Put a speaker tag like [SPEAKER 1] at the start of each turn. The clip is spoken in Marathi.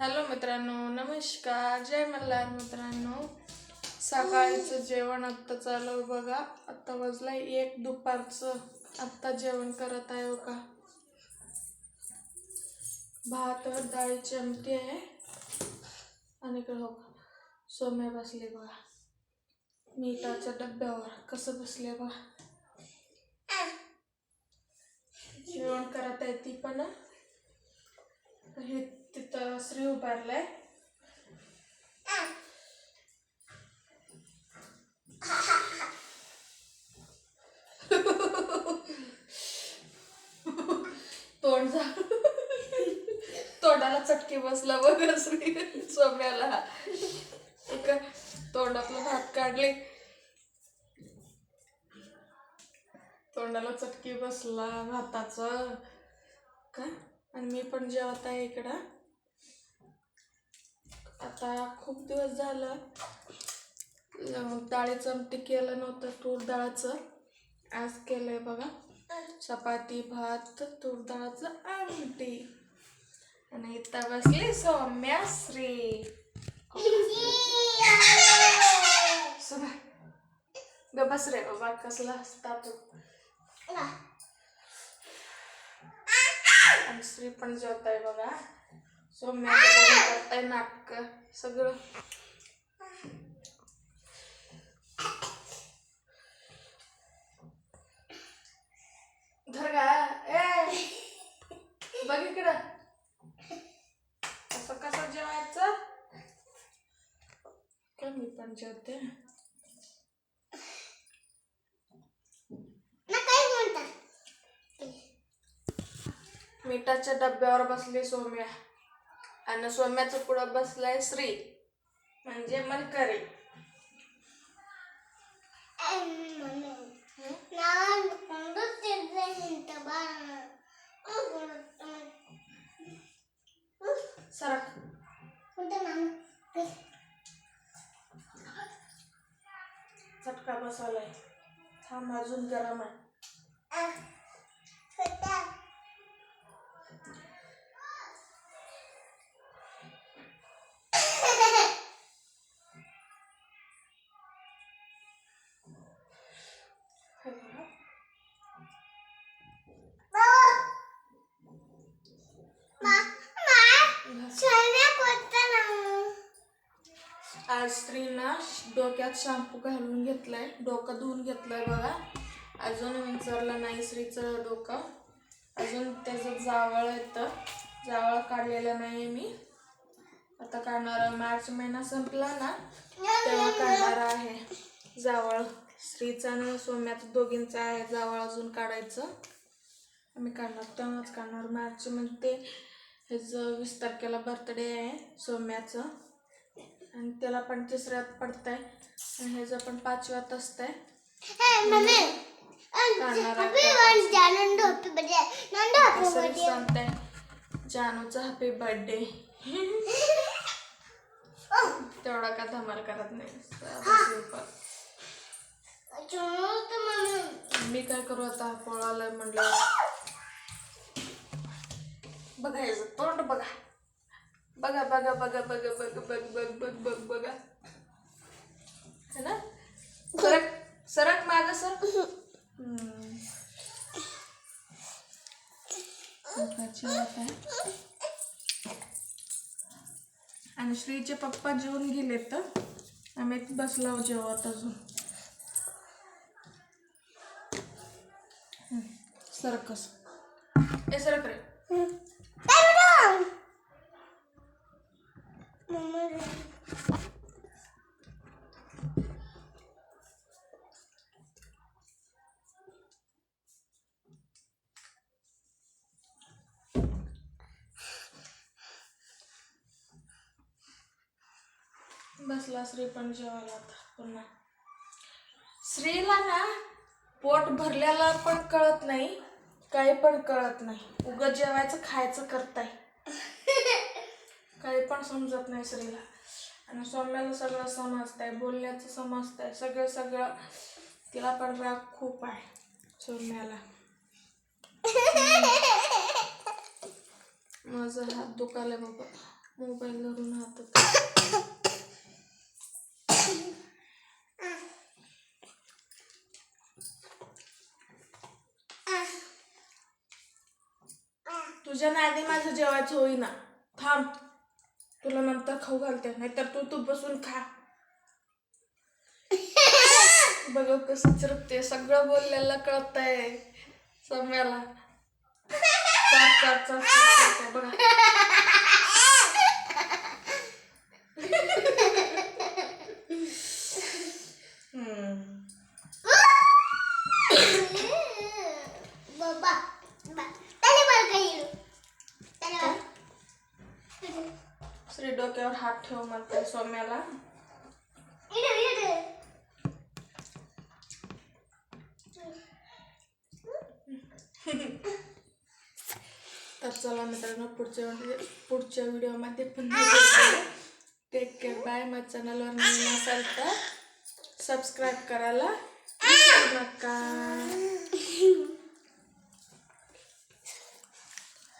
[SPEAKER 1] हॅलो मित्रांनो नमस्कार. जय मल्हार मित्रांनो. सकाळचं जेवण आत्ता चालू बघा. आत्ता वाजलाय एक दुपारचं. आत्ता जेवण करत आहे का भात व डाळीची आमटी आहे. आणि इकडे हो सोम्या बसले बघा. मीठाच्या डब्यावर कसं बसले बघा. जेवण करत आहे ती पण. हे तिथं श्री उभारलाय. तोंड तोंडाला चटके बसला बघ श्री सोम्याला. एका तोंडातलं भात काढले. तोंडाला चटके बसला भाताचं. का आणि मी पण जेवत आहे इकडं. आता खूप दिवस झालं डाळीचं आमटी केलं नव्हतं तूर डाळाचं. आज केलंय बघा. चपाती भात तूर डाळाचं आमटी. आणि इथं बसली सौम्या श्री. ग बस रे बाबा कसला असता तू. आणि श्री पण जेवत आहे बघा. सौम्या आहे नाटक सगळं. धर गा. ए! बघ इकडं. असं कसं जेवायचं? कमी पण जेवते. मिठाच्या डब्यावर बसली सौम्या. आणि सौम्याचं पुढं बसलाय श्री. म्हणजे मनकरी सरक. चटका बसवलाय. थांब अजून गरम आहे हे बघा. आज स्त्रीना डोक्यात शॅम्पू घालून घेतलाय डोकं धुवून घेतलंय बघा अजून विंचरलं नाही स्त्रीचं डोकं अजून त्याचं जावळ येतं जावळ काढलेलं नाही मी आता काढणार मार्च महिना संपला ना तेव्हा काढणार आहे जावळ स्त्रीचा आणि सोम्याचं दोघींचं आहे जावळ अजून काढायचं आम्ही काढणार तेव्हाच काढणार मार्च मध्ये ह्याचं वीस तारखेला बर्थडे आहे सोम्याचं. आणि त्याला पण तिसऱ्यात पडतंय. आणि ह्याचं पण पाचव्यात असतंय. सांगताय. जानूचा हॅपी बर्थडे तेवढा का धमाल करत नाही. मी काय करू आता? पोळाला म्हणलं. बघायचं तोंड बघा. बघा बघा बघा बघा बघा बघ बघ बघ बघ बघा. है ना? सरक सरक माझं सर. आणि श्रीचे पप्पा जेवून गेले तर? आम्ही बसलो जेवत अजून. सरकस. ए सरक रे. बसला श्री पण जेवायला आता पुन्हा श्रीला ना पोट भरल्याला पण कळत नाही काही पण कळत नाही. उगत जेवायचं खायचं करताय. काही पण समजत नाही श्रीला आणि सौम्याला सगळं समजतंय बोलण्याचं समजतंय सगळं सगळं तिला पण राग खूप आहे सौम्याला माझा हात दुखायला बाबा मोबाईल धरून हात तुझ्या नादी माझं जेवायचं होईना. थांब. तुला नंतर खाऊ घालते नाहीतर तू तू बसून खा. बघ कसं चिरपते सगळं बोललेलं सम्याला. चार चार करते बघा हम्म.
[SPEAKER 2] बाबा त्याला मला काही येईल त्याला
[SPEAKER 1] श्री डोक्यावर हात ठेव म्हणते सौम्याला. तर चला मित्रांनो पुढच्या व्हिडिओ- पुढच्या व्हिडिओमध्ये पुन्हा टेक केअर बाय माझ्या चॅनलवर नवीन असाल तर सबस्क्राईब करायला नका.